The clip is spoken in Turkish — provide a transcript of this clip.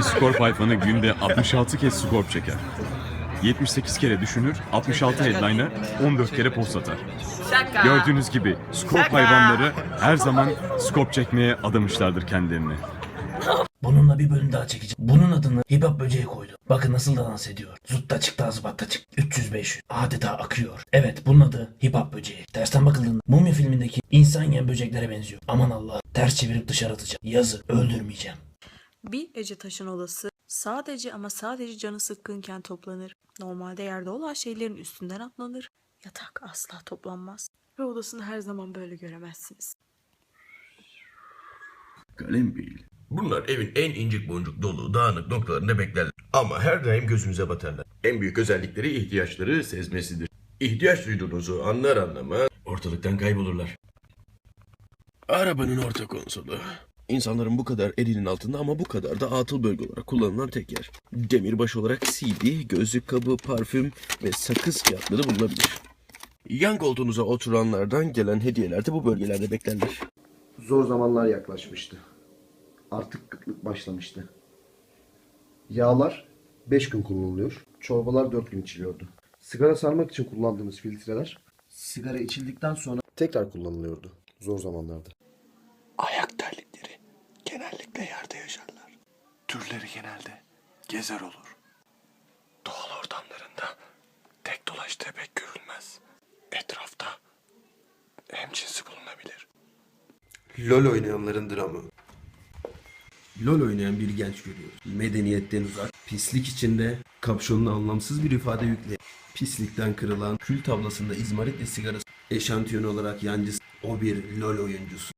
Bir Scorp hayvanı günde 66 kez Scorp çeker. 78 kere düşünür, 66 headline'a 14 kere post atar. Şaka. Gördüğünüz gibi Scorp hayvanları her zaman Scorp çekmeye adamışlardır kendilerini. Bununla bir bölüm daha çekeceğim. Bunun adını hip böceği koydu. Bakın nasıl da dans ediyor. Zutta çıktı zıbatta çıktı. 300-500. Adeta akıyor. Evet bunun adı hip hop böceği. Tersten bakıldığında Mumya filmindeki insan yiyen böceklere benziyor. Aman Allah. Ters çevirip dışarı atacağım. Yazı öldürmeyeceğim. Bir Ece Taş'ın odası sadece ama sadece canı sıkkınken toplanır. Normalde yerde olan şeylerin üstünden atlanır. Yatak asla toplanmaz. Ve odasını her zaman böyle göremezsiniz. Kalem değil. Bunlar evin en incik boncuk dolu dağınık noktalarında beklerler. Ama her daim gözümüze batarlar. En büyük özellikleri ihtiyaçları sezmesidir. İhtiyaç duyduğunuzu anlar anlamaz ortalıktan kaybolurlar. Arabanın orta konsolu. İnsanların bu kadar elinin altında ama bu kadar da atıl bölge olarak kullanılan tek yer. Demirbaş olarak CD, gözlük kabı, parfüm ve sakız kağıtları bulunabilir. Yan koltuğunuza oturanlardan gelen hediyeler de bu bölgelerde beklerler. Zor zamanlar yaklaşmıştı. Artık kıtlık başlamıştı. Yağlar 5 gün kullanılıyor. Çorbalar 4 gün içiliyordu. Sigara sarmak için kullandığımız filtreler sigara içildikten sonra tekrar kullanılıyordu. Zor zamanlarda. Genellikle yerde yaşarlar. Türleri genelde gezer olur. Doğal ortamlarında tek dolaştığı pek görülmez. Etrafta hemcinsi bulunabilir. LOL oynayanların dramı. LOL oynayan bir genç görüyoruz. Medeniyetten uzak, pislik içinde, kapşonuna anlamsız bir ifade yükleyen, pislikten kırılan, kül tablasında izmarit ve sigarası eşantiyon olarak yancısı o bir LOL oyuncusu.